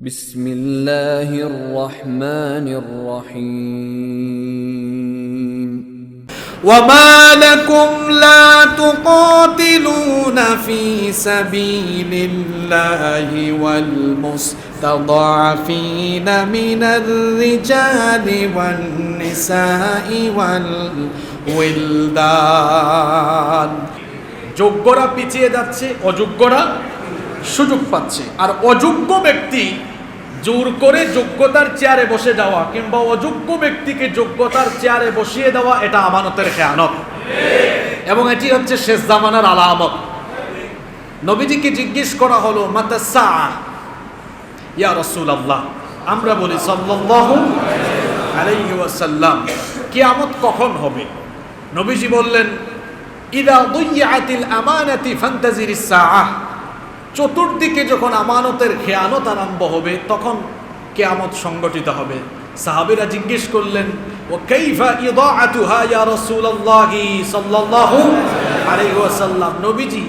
بسم الله الرحمن الرحيم وما لكم لا تقاتلون في سبيل الله والمستضعفين من الرجال والنساء والولدان যোগ্যরা পিছিয়ে যাচ্ছে অযোগ্যরা সুযোগ পাচ্ছে। আর অযোগ্য ব্যক্তি জোর করে যোগ্যতার চেয়ারে বসে যাওয়া কিংবা অযোগ্য ব্যক্তিকে যোগ্যতার চেয়ারে বসিয়ে দেওয়া, এটা আমানতের খেয়ানত। এবং এটি হচ্ছে শেষ জামানার আলামত। নবীজিকে জিজ্ঞেস করা হলো, মাতা ইয়া রসুল আল্লাহ আমরা বলি, সাল্লাল্লাহু আলাইহি ওয়াসাল্লাম, কিয়ামত কখন হবে? নবীজি বললেন, ইদা দুইয়াতিল আমানাতি ফান্তাজিরিস সাআহ চতুর্দিকে যখন আমানতের খেয়ানত আরম্ভ হবে, তখন কেয়ামত সংগঠিত হবে। সাহাবীরা জিজ্ঞেস করলেন, ও কাইফা ইদাআতুহা ওয়াসাল্লাম? নবীজি,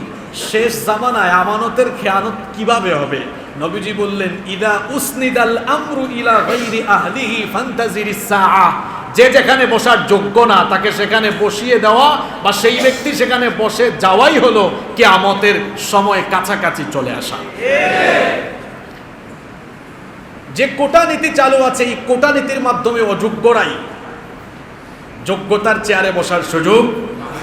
শেষ জামানায় আমানতের খেয়ানত কীভাবে হবে? নবীজি বললেন, ইদা উসনিদাল আমরু ইলা গায়রি আহলিহি ফান্তাজিরিস সাআহ। যে যেখানে বসার যোগ্য না, তাকে সেখানে বসিয়ে দেওয়া বা সেই ব্যক্তি সেখানে বসে যাওয়াই হলো কেয়ামতের সময় কাছাকাছি চলে আসা। যে কোটা নীতি চালু আছে, এই কোটা নীতির মাধ্যমে অযোগ্যরাই যোগ্যতার চেয়ারে বসার সুযোগ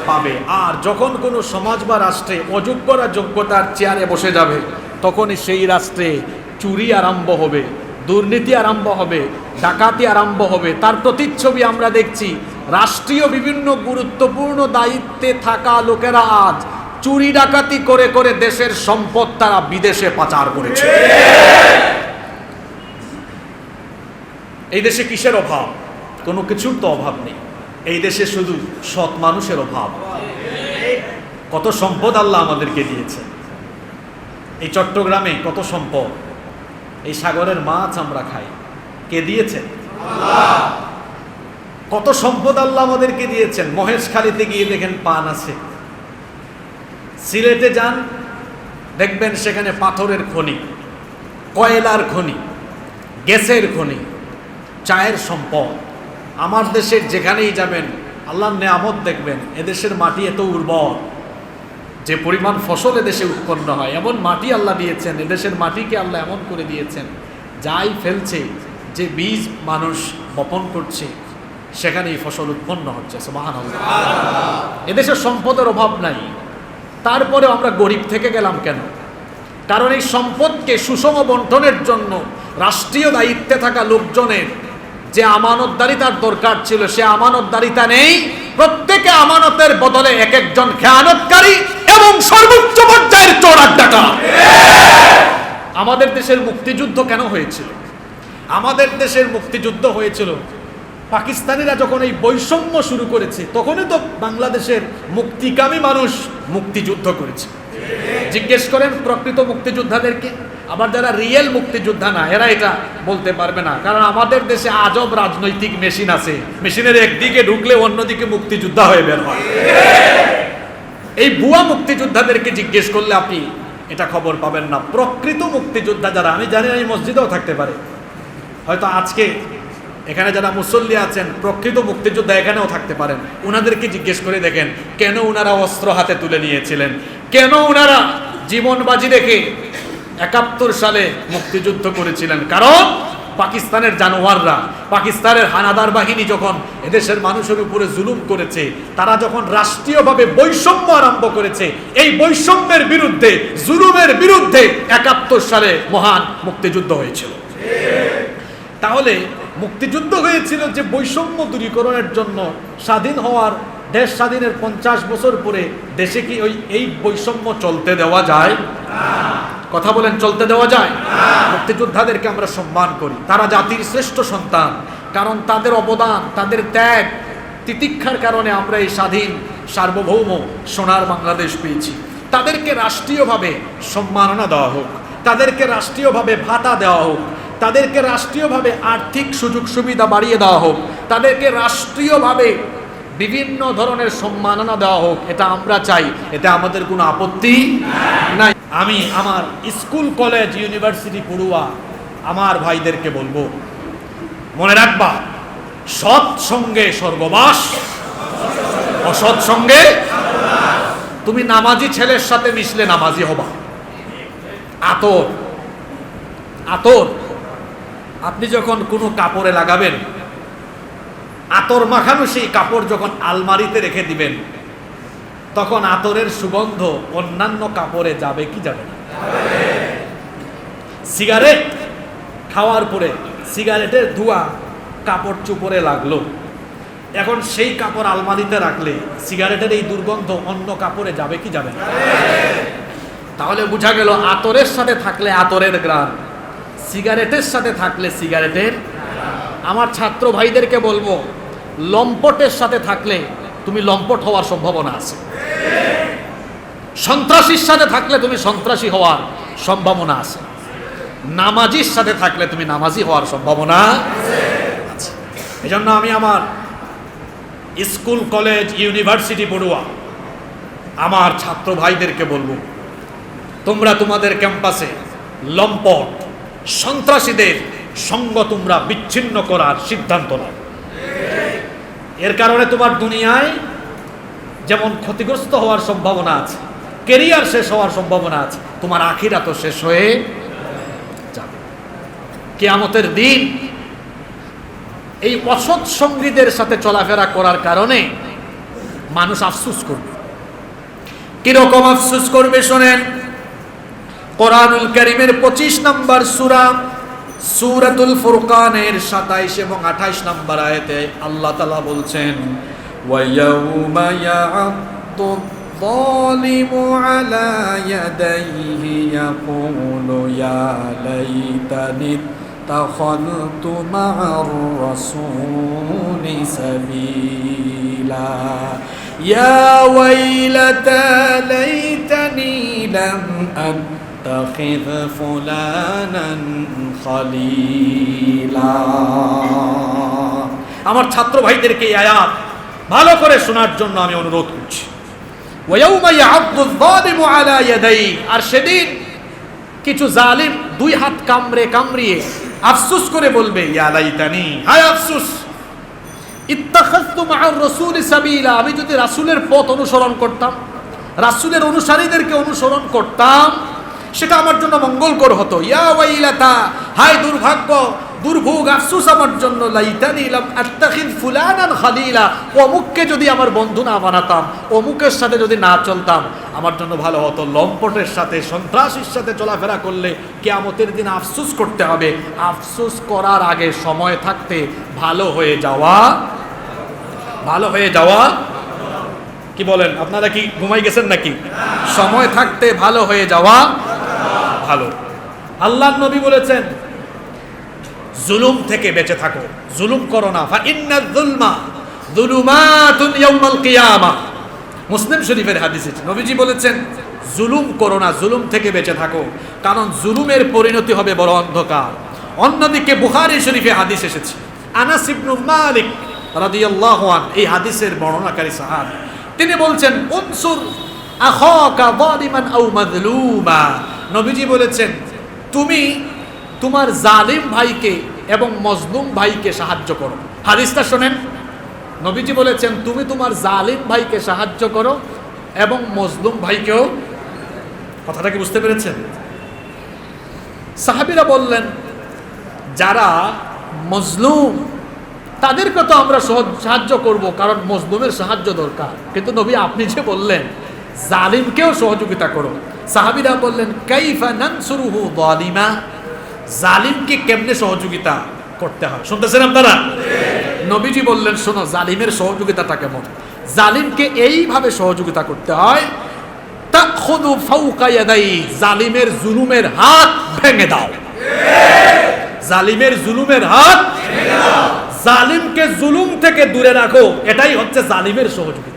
পাবে। আর যখন কোনো সমাজ বা রাষ্ট্রে অযোগ্যরা যোগ্যতার চেয়ারে বসে যাবে, তখনই সেই রাষ্ট্রে চুরি আরম্ভ হবে। দুর্নীতি আরম্ভ হবে, ডাকাতি আরম্ভ হবে। তার প্রতিচ্ছবি আমরা দেখছি। রাষ্ট্রীয় বিভিন্ন গুরুত্বপূর্ণ দায়িত্বে থাকা লোকেরা আজ চুরি ডাকাতি করে করে দেশের সম্পদ তারা বিদেশে পাচার করেছে। এই দেশে কিসের অভাব? কোনো কিছুর তো অভাব নেই। এই দেশে শুধু সৎ মানুষের অভাব। কত সম্পদ আল্লাহ আমাদেরকে দিয়েছে এই চট্টগ্রামে কত সম্পদ? এই সাগরের মাছ আমরা খাই। কে দিয়েছেন? কত সম্পদ আল্লাহ আমাদেরকে দিয়েছেন। মহেশখালীতে গিয়ে দেখেন পান আছে। সিলেটে যান, দেখবেন সেখানে পাথরের খনি, কয়লার খনি, গ্যাসের খনি, চায়ের সম্পদ। আমার দেশের যেখানেই যাবেন, আল্লাহর নেয়ামত দেখবেন, এদেশের মাটি এত উর্বর। যে পরিমাণ ফসল এদেশে উৎপন্ন হয়, এমন মাটি আল্লাহ দিয়েছেন, এদেশের মাটিকে আল্লাহ এমন করে দিয়েছেন, যাই ফেলছে, যে বীজ মানুষ বপন করছে, সেখানেই ফসল উৎপন্ন হচ্ছে মহান এদেশের সম্পদের অভাব নাই। তারপরে আমরা গরিব থেকে গেলাম কেন? কারণ এই সম্পদকে সুষম বন্টনের জন্য রাষ্ট্রীয় দায়িত্বে থাকা লোকজনের যে আমানতদারিতার দরকার ছিল, সে আমানতদারিতা নেই। প্রত্যেকে আমানতের বদলে এক একজন খেয়ানতকারী এবং সর্বোচ্চ পর্যায়ের চোরার ডাকা আমাদের দেশের মুক্তিযুদ্ধ কেন হয়েছিল? আমাদের দেশের মুক্তিযুদ্ধ হয়েছিল, পাকিস্তানিরা যখন এই বৈষম্য শুরু করেছে, তখনই তো বাংলাদেশের মুক্তিকামী মানুষ মুক্তিযুদ্ধ করেছে। জিজ্ঞেস করেন প্রকৃত মুক্তিযোদ্ধাদেরকে। আবার যারা রিয়েল মুক্তিযোদ্ধা না, এরা এটা বলতে পারবে না। কারণ আমাদের দেশে আজব রাজনৈতিক মেশিন আছে। মেশিনের একদিকে ঢুকলে অন্যদিকে মুক্তিযোদ্ধা হয়ে বের হয়। এই ভুয়া মুক্তিযোদ্ধাদেরকে জিজ্ঞেস করলে আপনি এটা খবর পাবেন না। প্রকৃত মুক্তিযোদ্ধা যারা, আমি জানি না এই মসজিদেও থাকতে পারে। হয়তো আজকে এখানে যারা মুসল্লি আছেন, প্রকৃত মুক্তিযোদ্ধা এখানেও থাকতে পারেন। ওনাদেরকে জিজ্ঞেস করে দেখেন, কেন ওনারা অস্ত্র হাতে তুলে নিয়েছিলেন? কেন ওনারা জীবন বাজি রেখে একাত্তর সালে মুক্তিযুদ্ধ করেছিলেন? কারণ পাকিস্তানের জানোয়াররা, পাকিস্তানের হানাদার বাহিনী যখন এদেশের মানুষের উপরে জুলুম করেছে, তারা যখন রাষ্ট্রীয়ভাবে বৈষম্য আরম্ভ করেছে, এই বৈষম্যের বিরুদ্ধে, জুলুমের বিরুদ্ধে একাত্তর সালে মহান মুক্তিযুদ্ধ হয়েছিল। তাহলে মুক্তিযুদ্ধ হয়েছিল যে বৈষম্য দূরীকরণের জন্য স্বাধীন হওয়ার দেশ স্বাধীনের পঞ্চাশ বছর পরে দেশে কি ওই এই বৈষম্য চলতে দেওয়া যায়? কথা বলেন, চলতে দেওয়া যায়? মুক্তিযোদ্ধাদেরকে আমরা সম্মান করি। তারা জাতির শ্রেষ্ঠ সন্তান, কারণ তাদের অবদান, তাদের ত্যাগ, তিতিক্ষার কারণে আমরা এই স্বাধীন, সার্বভৌম, সোনার বাংলাদেশ পেয়েছি। তাদেরকে রাষ্ট্রীয়ভাবে সম্মাননা দেওয়া হোক, তাদেরকে রাষ্ট্রীয়ভাবে ভাতা দেওয়া হোক তাদেরকে রাষ্ট্রীয়ভাবে আর্থিক সুযোগ সুবিধা বাড়িয়ে দেওয়া হোক, তাদেরকে রাষ্ট্রীয়ভাবে বিভিন্ন ধরনের সম্মাননা দেওয়া হোক, এটা আমরা চাই। এতে আমাদের কোনো আপত্তি নাই। আমি আমার স্কুল, কলেজ, ইউনিভার্সিটি, পড়ুয়া আমার ভাইদেরকে বলব, মনে রাখবা, সৎ সঙ্গে স্বর্গবাস, অসৎ সঙ্গে তুমি নামাজি ছেলের সাথে মিশলে নামাজি হবা। আতর আতর। আপনি যখন কোনো কাপড়ে লাগাবেন, আতর মাখানো সেই কাপড় যখন আলমারিতে রেখে দিবেন, তখন আতরের সুগন্ধ অন্যান্য কাপড়ে যাবে কি যাবে না? সিগারেট খাওয়ার পরে সিগারেটের ধোঁয়া কাপড় চুপড়ে লাগল। এখন সেই কাপড় আলমারিতে রাখলে সিগারেটের এই দুর্গন্ধ অন্য কাপড়ে যাবে কি যাবে না? তাহলে বোঝা গেল আতরের সাথে থাকলে আতরের গ্রাম সিগারেটের সাথে থাকলে সিগারেটের। আমার ছাত্র ভাইদেরকে বলব, লম্পটের সাথে থাকলে তুমি লম্পট হওয়ার সম্ভাবনা আছে। সন্ত্রাসীর সাথে থাকলে তুমি সন্ত্রাসী হওয়ার সম্ভাবনা আছে। নামাজির সাথে থাকলে তুমি নামাজি হওয়ার সম্ভাবনা আছে। এজন্য আমি আমার স্কুল, কলেজ, ইউনিভার্সিটি পড়ুয়া, আমার ছাত্র ভাইদেরকে বলব, তোমরা তোমাদের ক্যাম্পাসে লম্পট সন্ত্রাসীদের সঙ্গ তোমরা বিচ্ছিন্ন করার সিদ্ধান্ত নাও। এর কারণে তোমার দুনিয়ায় যেমন ক্ষতিগ্রস্ত হওয়ার সম্ভাবনা আছে, কেরিয়ার শেষ হওয়ার সম্ভাবনা আছে, তোমার আখিরা তো শেষ হয়ে যাবে। কেয়ামতের দিন এই অসৎ সঙ্গীদের সাথে চলাফেরা করার কারণে মানুষ আফসুস করবে। কীরকম আফসুস করবে শোনেন? কোরআনুল করিমের পঁচিশ নম্বর সুরা সুরাতুল ফুরকানের সাতাইশ এবং আঠাইশ নম্বর আয়তে আল্লাহ তালা বলছেন ويوم يعض الظالم على يديه يقول يا ليتني اتخذت مع الرسول سبيلا يا ويلتى ليتني لم أتخذ فلانا خليلا আমার ছাত্র ভাইদেরকে এই আয়াত ভালো করে শোনার জন্য আমি অনুরোধ করছি ওয়াউমা ইয়া'আদ্দু যালিমু আলা ইয়াদাই আর সেদিন কিছু জালিম দুই হাত কামড়ে কামড়িয়ে আফসোস করে বলবে ইয়া লাইতানি হায় আফসোস ইত্তাখাযতু মা'আর রাসূলি সাবিলা আমি যদি রাসূলের পথ অনুসরণ করতাম রাসূলের অনুসারীদেরকে অনুসরণ করতাম সেটা আমার জন্য মঙ্গলকর হতো। ইয়া হায় দুর্ভাগ্য, দুর্ভোগ, আফসোস আমার জন্য খালিলা। অমুককে যদি আমার বন্ধু না বানাতাম, অমুকের সাথে যদি না চলতাম, আমার জন্য ভালো হতো। লম্পটের সাথে, সন্ত্রাসীর সাথে চলাফেরা করলে কেয়ামতের দিন আফসোস করতে হবে। আফসোস করার আগে সময় থাকতে ভালো হয়ে যাওয়া, ভালো হয়ে যাওয়া। কি বলেন, আপনারা কি ঘুমাই গেছেন নাকি? সময় থাকতে ভালো হয়ে যাওয়া। ভালো। আল্লাহ নবী বলেছেন, জুলুম থেকে বেঁচে থাকো, জুলুম করো না। মুসলিম শরীফের হাদিস। নবীজি বলেছেন, জুলুম করো না, জুলুম থেকে বেঁচে থাকো। কারণ জুলুমের পরিণতি হবে বড় অন্ধকার। অন্যদিকে বুহারি শরীফে হাদিস এসেছে, আনাস ইবনু মালিক রাদিয়াল্লাহু এই হাদিসের বর্ণনাকারী সাহাবী। তিনি বলছেন নবীজি বলেছেন, তুমি তোমার জালিম ভাইকে এবং মজলুম ভাইকে সাহায্য করো। হাদিসটা শোনেন, নবীজি বলেছেন, তুমি তোমার জালিম ভাইকে সাহায্য করো এবং মজলুম ভাইকেও কথাটা কি বুঝতে পেরেছেন? সাহাবিরা বললেন, যারা মজলুম, তাদেরকে তো আমরা সাহায্য করব, কারণ মজলুমের সাহায্য দরকার। কিন্তু নবী আপনি যে বললেন, জালিমকেও সহযোগিতা করো। সাহাবিরা বললেন, কাইফা নানসুরুহু যালিমা? জালিমকে কেমনে সহযোগিতা করতে হয়? শুনতেছেন আপনারা? নবীজি বললেন, শোনো, জালিমের সহযোগিতাটা কেমন? জালিমকে এইভাবে সহযোগিতা করতে হয় তাখুদু ফাওকা ইয়াদাই, জালিমের জুলুমের হাত ভেঙে দাও। জালিমের জুলুমের হাত জালিমকে জুলুম থেকে দূরে রাখো, এটাই হচ্ছে জালিমের সহযোগিতা।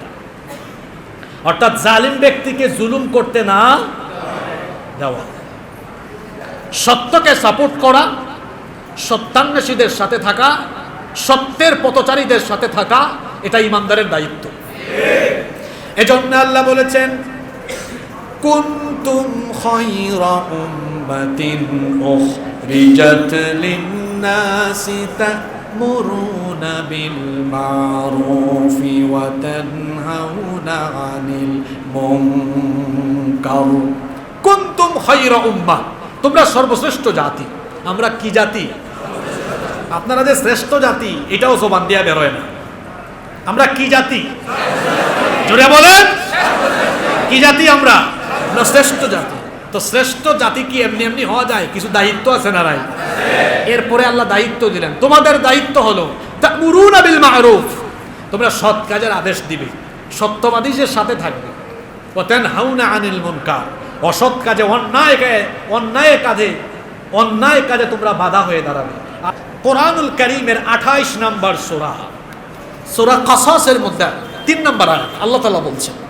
অর্থাৎ জালিম ব্যক্তিকে জুলুম করতে না দেওয়া। সত্যকে সাপোর্ট করা, সত্যান্বেষীদের সাথে থাকা, সত্যের পথচারীদের সাথে থাকা, এটা ইমানদারের দায়িত্ব। এজন্য আল্লাহ বলেছেন, কুন্তুম খয়রা উম্মাতিন উখরিজাত লিন-নাসি تأمرون بالمعروف وتنهون عن المنكر কুন্তুম খায়রা উম্মাহ তোমরা সর্বশ্রেষ্ঠ জাতি আমরা কি জাতি আপনারা যে শ্রেষ্ঠ জাতি এটাও জবান দিয়া বেরোয় না আমরা কি জাতি জোরে বলেন কি জাতি আমরা আমরা শ্রেষ্ঠ জাতি তো শ্রেষ্ঠ জাতি কি এমনি এমনি হওয়া যায় কিছু দায়িত্ব আছে না নাই এরপরে আল্লাহ দায়িত্ব দিলেন। তোমাদের দায়িত্ব হলো বিল মা'রুফ। তোমরা সৎ কাজের আদেশ দিবে। সত্যবাদীদের সাথে থাকবে। ওতেন হাউনা আনিল মুনকার। অসৎ কাজে, অন্যায় অন্যায় কাজে অন্যায় কাজে তোমরা বাধা হয়ে দাঁড়াবে। কোরআনুল করিমের আঠাইশ নম্বর সোরা। সোরা কসাসের মধ্যে তিন নম্বর আয়াত, আল্লাহ তাআলা বলছেন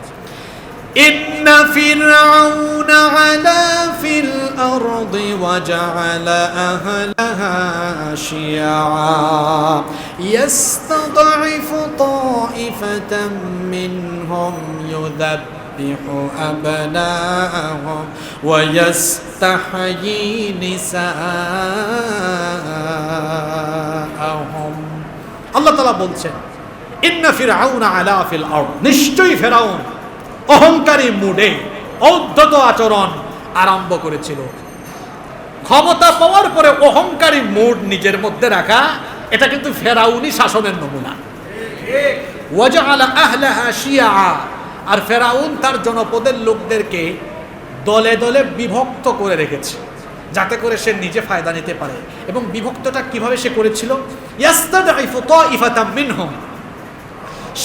إن فرعون علا في الأرض وجعل أهلها شيعا يستضعف طائفة منهم يذبح أبناءهم ويستحيي نساءهم আল্লাহ তালা বলছেন ইন্না ফিরাউন আলা ফিল আরদ নিশ্চয়ই ফেরাউন অহংকারী মুডে ঔদ্ধত আচরণ আরম্ভ করেছিল। ক্ষমতা পাওয়ার পরে অহংকারী মুড নিজের মধ্যে রাখা, এটা কিন্তু ফেরাউনি শাসনের নমুনা। আর ফেরাউন তার জনপদের লোকদেরকে দলে দলে বিভক্ত করে রেখেছে, যাতে করে সে নিজে ফায়দা নিতে পারে। এবং বিভক্তটা কীভাবে সে করেছিল?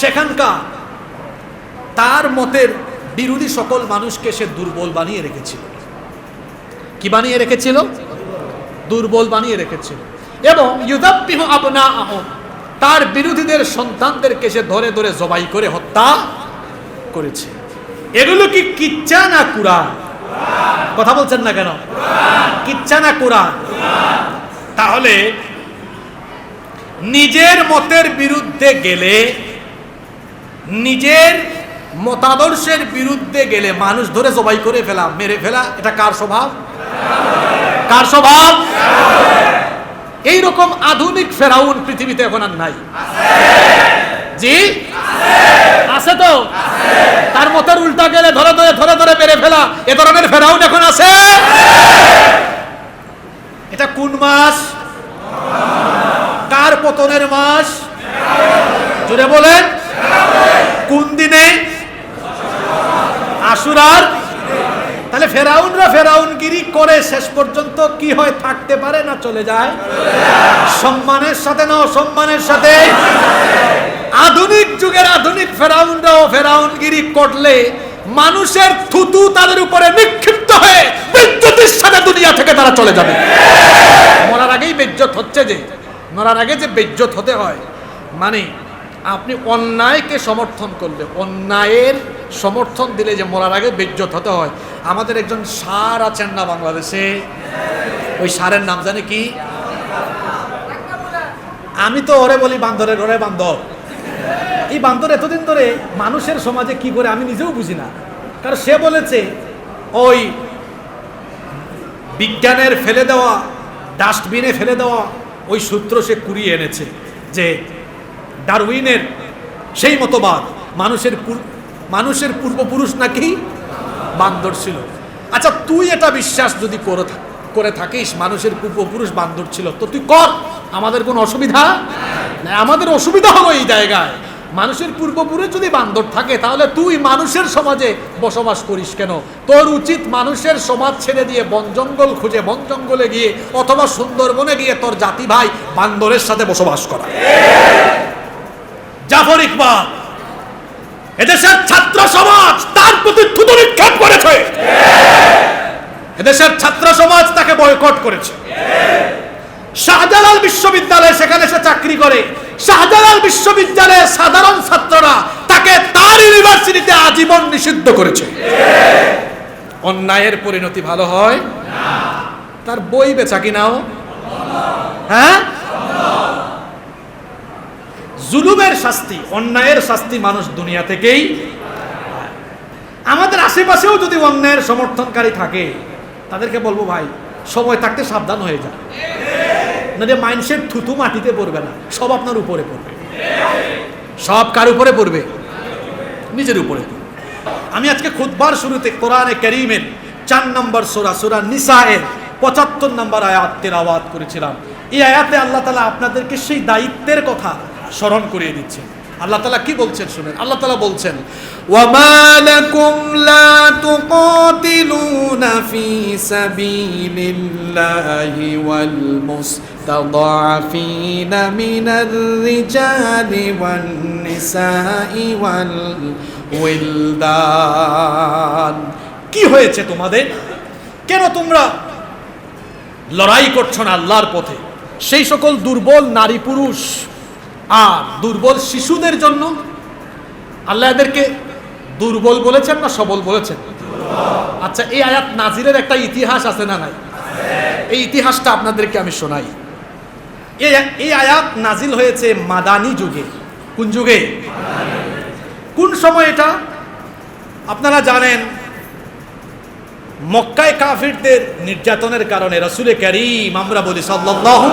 সেখানকার তার মতের বিরোধী সকল মানুষকে সে দুর্বল বানিয়ে রেখেছিল। কি বানিয়ে রেখেছিল? দুর্বল বানিয়ে রেখেছিল। এবং ইউদাব্বিহ আবনা তার বিরোধীদের সন্তানদেরকে সে ধরে ধরে জবাই করে হত্যা করেছে। এগুলো কি কিচ্ছা না কুরআন? কথা বলছেন না কেন? কিচ্ছা না কুরআন? তাহলে নিজের মতের বিরুদ্ধে গেলে নিজের মতাদর্শের বিরুদ্ধে গেলে মানুষ ধরে জবাই করে ফেলা, মেরে ফেলা, এটা কার স্বভাব? কার স্বভাব? এই রকম আধুনিক ফেরাউন পৃথিবীতে এখন আর নাই। জি? আছে তো? তার মতের উল্টা গেলে ধরে ধরে ধরে ধরে মেরে ফেলা, এ ধরনের ফেরাউন এখন আছে? এটা কোন মাস? কার পতনের মাস? জুড়ে বলেন। কোন দিনে? আশুরার? তাহলে ফেরাউনরা ফেরাউনগিরি করে শেষ পর্যন্ত কি হয়? থাকতে পারে না, চলে যায়। সম্মানের সাথে না অসম্মানের সাথে? আধুনিক যুগের আধুনিক ফেরাউনরাও ফেরাউনগিরি করলে মানুষের থুতু তাদের উপরে নিক্ষিপ্ত হয়ে বিদ্যুতের সাথে দুনিয়া থেকে তারা চলে যাবে। মরার আগেই বেজ্জত হচ্ছে যে, মরার আগে যে বেজ্জত হতে হয় মানে অন্যায়কে সমর্থন করলে, অন্যায়ের সমর্থন দিলে যে মরার আগে বেজ্জত হতে হয়। আমাদের একজন সার আছেন না বাংলাদেশে? ওই সারের নাম জানে কি? আমি তো ওরে বলি বান্দরের ঘরে বান্দর। এই বান্দর এতদিন ধরে মানুষের সমাজে কি করে আমি নিজেও বুঝি না। কারণ সে বলেছে, ওই বিজ্ঞানের ফেলে দেওয়া, ডাস্টবিনে ফেলে দেওয়া, ওই সূত্র সে কুড়িয়ে এনেছে যে ডারউইনের সেই মতবাদ, মানুষের মানুষের পূর্বপুরুষ নাকি বান্দর ছিল। আচ্ছা তুই এটা বিশ্বাস যদি করে করে থাকিস, মানুষের পূর্বপুরুষ বান্দর ছিল, তো তুই কর, আমাদের কোনো অসুবিধা না আমাদের অসুবিধা হলো এই জায়গায়। মানুষের পূর্বপুরুষ যদি বান্দর থাকে, তাহলে তুই মানুষের সমাজে বসবাস করিস কেন? তোর উচিত মানুষের সমাজ ছেড়ে দিয়ে বন জঙ্গল খুঁজে, বন জঙ্গলে গিয়ে অথবা সুন্দরবনে গিয়ে তোর জাতি ভাই বান্দরের সাথে বসবাস করা। জাফর ইকবাল। এদেশের ছাত্র সমাজ তার প্রতি থুতু নিক্ষেপ করেছে। এদেশের ছাত্র সমাজ তাকে বয়কট করেছে। শাহজালাল বিশ্ববিদ্যালয়ে সেখানে সে চাকরি করে। শাহজালাল বিশ্ববিদ্যালয়ের সাধারণ ছাত্ররা তাকে তার ইউনিভার্সিটিতে আজীবন নিষিদ্ধ করেছে। অন্যায়ের পরিণতি ভালো হয়? তার বই বেচা কিনাও? হ্যাঁ? জুলুমের শাস্তি, অন্যায়ের শাস্তি মানুষ দুনিয়া থেকেই আমাদের আশেপাশেও যদি অন্যায়ের সমর্থনকারী থাকে, তাদেরকে বলব ভাই, সময় থাকতে সাবধান হয়ে যান। না যে মাইন্ডসেট থুতু মাটিতে পড়বে না, সব আপনার উপরে পড়বে। সব কার উপরে পড়বে? নিজের উপরে। আমি আজকে খুদবার শুরুতে কোরআনে করিমের চার নম্বর সোরা সোরা নিসায়ের পঁচাত্তর নম্বর আয়াত তেলাওয়াত করেছিলাম। এই আয়াতে আল্লাহ তালা আপনাদেরকে সেই দায়িত্বের কথা স্মরণ করিয়ে দিচ্ছেন আল্লাহ তালা কি বলছেন শুনেন? আল্লাহ তালা বলছেন ওয়ামালাকুম লা তুকাতিলুনা ফি সাবিলিল্লাহি ওয়াল মুস্তাদাফিনা মিনার রিজালি ওয়ান নিসাই ওয়াল ওয়ালদান কি হয়েছে তোমাদের? কেন তোমরা লড়াই করছ না আল্লাহর পথে? সেই সকল দুর্বল নারী পুরুষ আর দুর্বল শিশুদের জন্য আল্লাহ এদেরকে দুর্বল বলেছেন না সবল বলেছেন? আচ্ছা এই আয়াত নাজিরের একটা ইতিহাস আছে না নাই? এই ইতিহাসটা আপনাদেরকে আমি শোনাই। এই আয়াত নাজিল হয়েছে মাদানি যুগে। কোন যুগে? কোন সময় এটা? আপনারা জানেন, মক্কায় কাফিরদের নির্যাতনের কারণে রসুলে করিম, আমরা বলি সাল্লাল্লাহু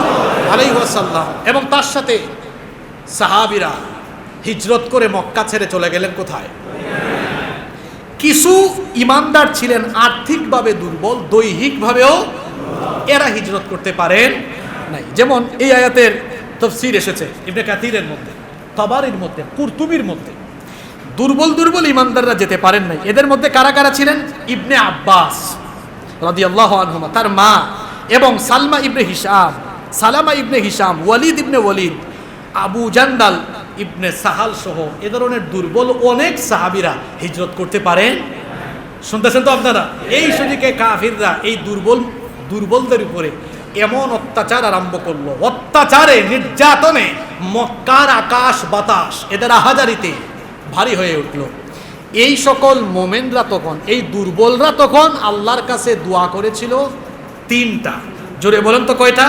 আলাইহি ওয়াসাল্লাম, এবং তার সাথে সাহাবিরা হিজরত করে মক্কা ছেড়ে চলে গেলেন কোথায়? কিছু ইমানদার ছিলেন আর্থিকভাবে দুর্বল, দৈহিকভাবেও এরা হিজরত করতে পারেন নাই। যেমন এই আয়াতের তফসির এসেছে ইবনে কাতিরের মধ্যে, তবারির মধ্যে, কুরতুবির মধ্যে। দুর্বল দুর্বল ইমানদাররা যেতে পারেন নাই। এদের মধ্যে কারা কারা ছিলেন? ইবনে আব্বাস রাদিয়াল্লাহু আনহুমা, তার মা এবং সালমা ইবনে হিসাম সালামা ইবনে হিসাম ওয়ালিদ ইবনে ওয়ালিদ আবু জান্দাল, ইবনে সাহাল সহ এ ধরনের দুর্বল অনেক সাহাবিরা হিজরত করতে পারেন শুনতেছেন তো আপনারা? এই সুদিকে কাফিররা এই দুর্বল, দুর্বলদের উপরে এমন অত্যাচার আরম্ভ করল। অত্যাচারে, নির্যাতনে মক্কার আকাশ বাতাস এদের আহাজারিতে ভারী হয়ে উঠল। এই সকল মোমেনরা তখন, এই দুর্বলরা তখন আল্লাহর কাছে দোয়া করেছিল তিনটা। জোরে বলেন তো কয়টা?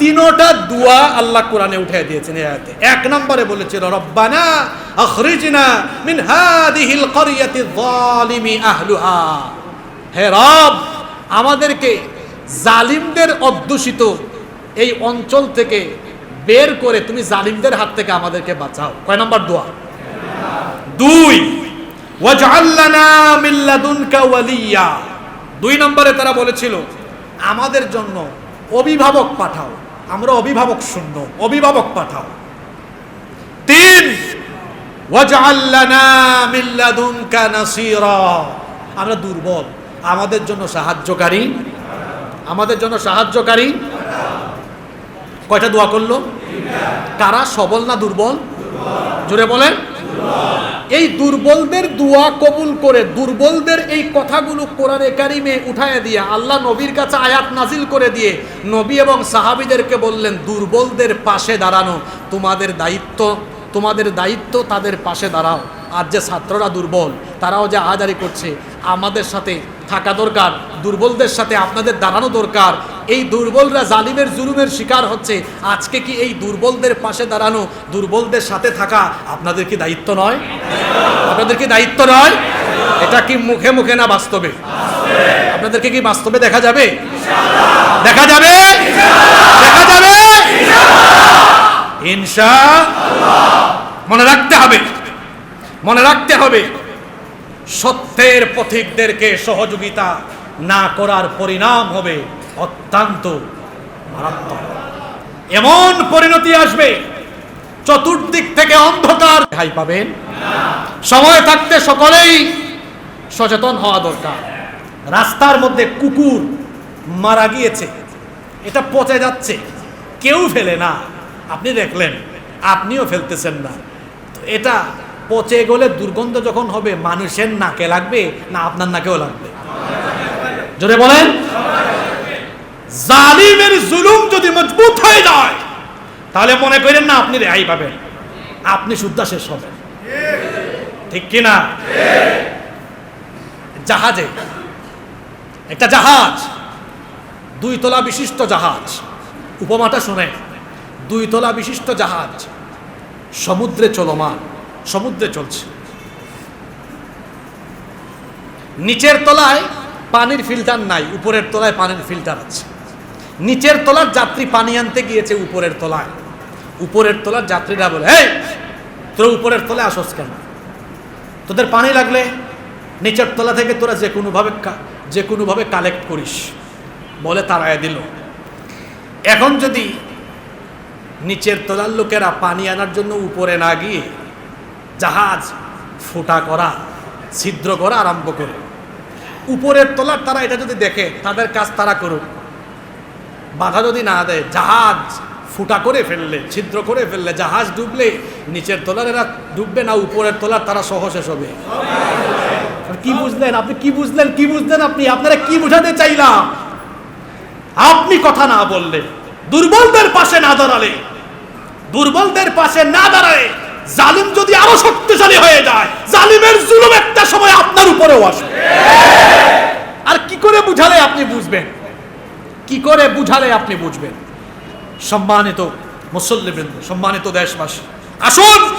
তিনোটা দোয়া আল্লাহ কোরআনে উঠে দিয়েছেন আয়াতে। এক নম্বরে বলেছিল রব্বানা আখরিজনা মিন হাদিহিল ক্বরিয়াতি যালিমি আহলুহা। হে রব, আমাদেরকে জালিমদের অধ্যুষিত এই অঞ্চল থেকে বের করে তুমি জালিমদের হাত থেকে আমাদেরকে বাঁচাও। কয় নম্বর দোয়া? দুই ওয়াজআল্লানা মিন লাদুনকা ওয়ালিয়া। দুই নম্বরে তারা বলেছিল আমাদের জন্য অভিভাবক পাঠাও। আমরা অভিভাবক শূন্য, অভিভাবক পাঠাও। তিন আমরা দুর্বল। আমাদের জন্য সাহায্যকারী। আমাদের জন্য সাহায্যকারী। কয়টা দোয়া করল? কারা সবল না দুর্বল? জোরে বলেন। এই দুর্বলদের দোয়া কবুল করে, দুর্বলদের এই কথাগুলো কোরআনে কারিমে উঠায় দিয়ে আল্লাহ নবীর কাছে আয়াত নাজিল করে দিয়ে নবী এবং সাহাবিদেরকে বললেন, দুর্বলদের পাশে দাঁড়ানো, তোমাদের দায়িত্ব তোমাদের দায়িত্ব তাদের পাশে দাঁড়াও। আর যে ছাত্ররা দুর্বল, তারাও যে আহাজারি করছে, আমাদের সাথে থাকা দরকার, দুর্বলদের সাথে আপনাদের দাঁড়ানো দরকার। এই দুর্বলরা জালিমের জুলুমের শিকার হচ্ছে। আজকে কি এই দুর্বলদের পাশে দাঁড়ানো, দুর্বলদের সাথে থাকা আপনাদের কি দায়িত্ব নয়? আপনাদের কি দায়িত্ব নয়? এটা কি মুখে মুখে না বাস্তবে? আপনাদেরকে কি বাস্তবে দেখা যাবে? দেখা যাবে? দেখা যাবে? ইনশা মনে রাখতে হবে। মনে রাখতে হবে। সত্যের পথিকদেরকে সহযোগিতা না করার পরিণাম হবে অত্যন্ত মারাত্মক। এমন পরিণতি আসবে, চতুর্দিক থেকে অন্ধকার হাই পাবেন। সময় থাকতে সকলেই সচেতন হওয়া দরকার। রাস্তার মধ্যে কুকুর মারা গিয়েছে, এটা পচে যাচ্ছে, কেউ ফেলে না। আপনি দেখলেন, আপনিও ফেলতেছেন না। তো এটা পচে গেলে দুর্গন্ধ যখন হবে, মানুষের নাকে লাগবে, না আপনার নাকেও লাগবে। জোরে বলেন। জালিমের জুলুম যদি মজবুত হয়ে যায়, তাহলে মনে করেন না আপনি রেহাই পাবেন। আপনি শুদ্ধা শেষ হবেন। ঠিক কিনা জাহাজে। একটা জাহাজ। দুই তলা বিশিষ্ট জাহাজ। উপমাটা শুনে। দুই তলা বিশিষ্ট জাহাজ। সমুদ্রে চলমান। সমুদ্রে চলছে। নিচের তলায় পানির ফিল্টার নাই, উপরের তলায় পানির ফিল্টার আছে। নিচের তলার যাত্রী পানি আনতে গিয়েছে উপরের তলায়। উপরের তলার যাত্রীরা বলে এই তোরা উপরের তলায় আসস কেন? তোদের পানি লাগলে নিচের তলা থেকে তোরা যে কোনোভাবে যে কোনোভাবে কালেক্ট করিস। বলে তারায় দিল। এখন যদি নিচের তলার লোকেরা পানি আনার জন্য উপরে না গিয়ে জাহাজ ফোটা করা, ছিদ্র করা আরম্ভ করে। উপরের তলার তারা এটা যদি দেখে, তাদের কাজ তারা করুক। বাধা যদি না দেয়, জাহাজ ফুটা করে ফেললে, ছিদ্র করে ফেললে, জাহাজ ডুবলে, নিচের তলার এরা ডুববে না, উপরের তলার তারা সহ শেষ হবে। কি বুঝলেন আপনি? কি বুঝলেন? কি বুঝলেন আপনি? আপনারা কি বুঝাতে চাইলাম? আপনি কথা না বললে, দুর্বলদের পাশে না দাঁড়ালে, দুর্বলদের পাশে না দাঁড়ালে, জালিম যদি আরও শক্তিশালী হয়ে যায়। জালিমের জুলুম একটা সময় আপনার উপরেও আসবে। আর কি করে বুঝালে আপনি বুঝবেন? কি করে বুঝালে আপনি বুঝবেন? সম্মানিত মুসল্লিবৃন্দ, সম্মানিত দেশবাসী, আসুন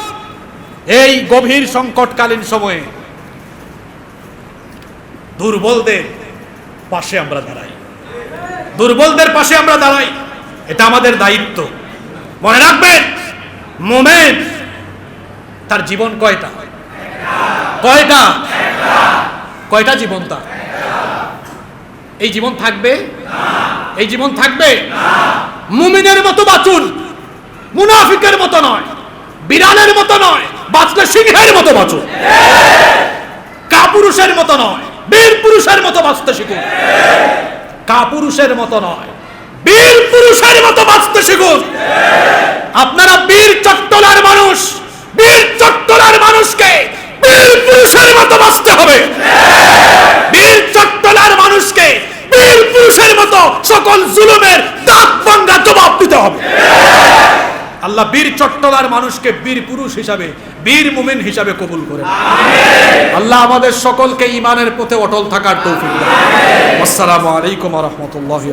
এই গভীর সংকটকালীন সময়ে দুর্বলদের পাশে আমরা দাঁড়াই। দুর্বলদের পাশে আমরা দাঁড়াই। এটা আমাদের দায়িত্ব। মনে রাখবেন, মোমেন তার জীবন কয়টা? কয়টা? কয়টা জীবন তার? এই জীবন থাকবে? এই জীবন থাকবে? মুমিনের মতো বাঁচুন। মুনাফিকের মতো নয়। বিড়ালের মতো নয়। বাঁচলে সিংহের মতো বাঁচুন। কাপুরুষের মতো নয়। বীর পুরুষের মতো বাঁচতে শিখুন। কাপুরুষের মতো নয়। বীর পুরুষের মতো বাঁচতে শিখুন। আপনারা বীর চট্টলার মানুষ। বীর চট্টলার মানুষকে বীর পুরুষের মতো বাঁচতে হবে। বীর চট্টলার মানুষকে বীর পুরুষের মতো সকল জুলুমের দাঁত ভাঙ্গা জবাব দিতে হবে। আল্লাহ বীর চট্টলার মানুষকে বীর পুরুষ হিসাবে, বীর মুমিন হিসাবে কবুল করে আল্লাহ আমাদের সকলকে ইমানের পথে অটল থাকার তৌফিক। আসসালামু আলাইকুম রহমতুল্লাহ